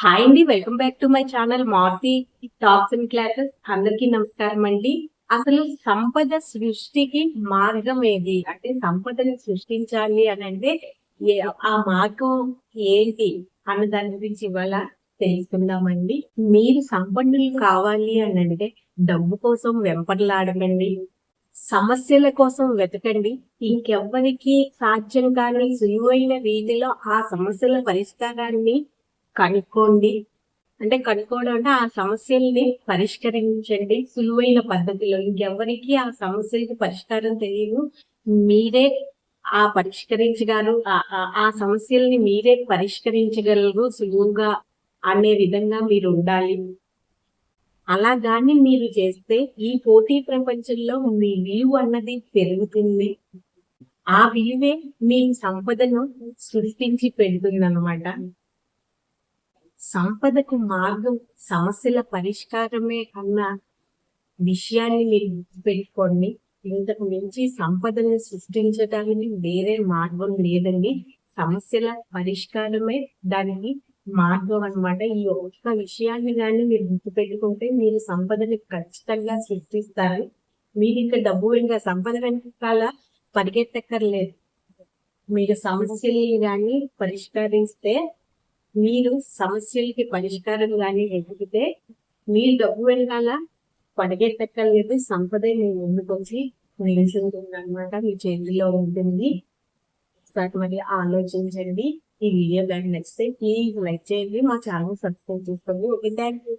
Hi అండి welcome back to my channel Maruti tops and classes అందరికీ నమస్కారం అండి. అసలు సంపద సృష్టికి మార్గం ఏది? అంటే సంపదను సృష్టించాలి అని అంటే ఏ- ఆ మార్గం ఏంటి అన్న దాని గురించి ఇవాళ తెలుసుకుందామండి. మీరు సంపన్నులు కావాలి అని అంటే డబ్బు కోసం వెంపర్లాడకండి. సమస్యల కోసం వెతకండి. ఇంకెవ్వరికి సాధ్యం కాని సులువైన రీతిలో ఆ సమస్యల పరిష్కారాన్ని కనుక్కోండి. అంటే కనుక్కోవడం అంటే ఆ సమస్యల్ని పరిష్కరించండి. సులువైన పద్ధతిలో ఇంకెవరికి ఆ సమస్యకి పరిష్కారం తెలియదు. మీరే ఆ పరిష్కరించగలరు. ఆ- సమస్యల్ని మీరే పరిష్కరించగలరు సులువుగా అనే విధంగా మీరు ఉండాలి. అలా కానీ మీరు చేస్తే ఈ పోటీ ప్రపంచంలో మీ విలువ అన్నది పెరుగుతుంది. ఆ విలువే మీ సంపదను సృష్టించి పెడుతుంది అనమాట సంపదకు మార్గం సమస్యల పరిష్కారమే అన్న విషయాన్ని మీరు పెట్టుకోండి ఇంతకు మించి సంపదను సృష్టించడానికి వేరే మార్గం లేదండి. సమస్యల పరిష్కారమే దానికి మార్గం అన్నమాట. ఈ ఒక్క విషయాన్ని కానీ మీరు గుర్తుపెట్టుకుంటే మీరు సంపదని ఖచ్చితంగా సృష్టిస్తారు. మీరు ఇంకా డబ్బు ఇంకా సంపద వెనకాల పరిగెత్తక్కర్లేదు. మీరు సమస్యల్ని కానీ పరిష్కరిస్తే మీరు సమస్యలకి పరిష్కారం కానీ వెతికితే మీరు డబ్బు వెనకాల పరిగెత్తక్కర్లేదు సంపదే నేను ముందుకు వచ్చి అనమాట మీ చేతిలో ఉంటుంది. ఒకసారి మరి ఆలోచించండి. ఈ వీడియో కానీ నచ్చితే ప్లీజ్ లైక్ చేయండి. మా ఛానల్ సబ్స్క్రైబ్ చేసుకోండి. Okay thank you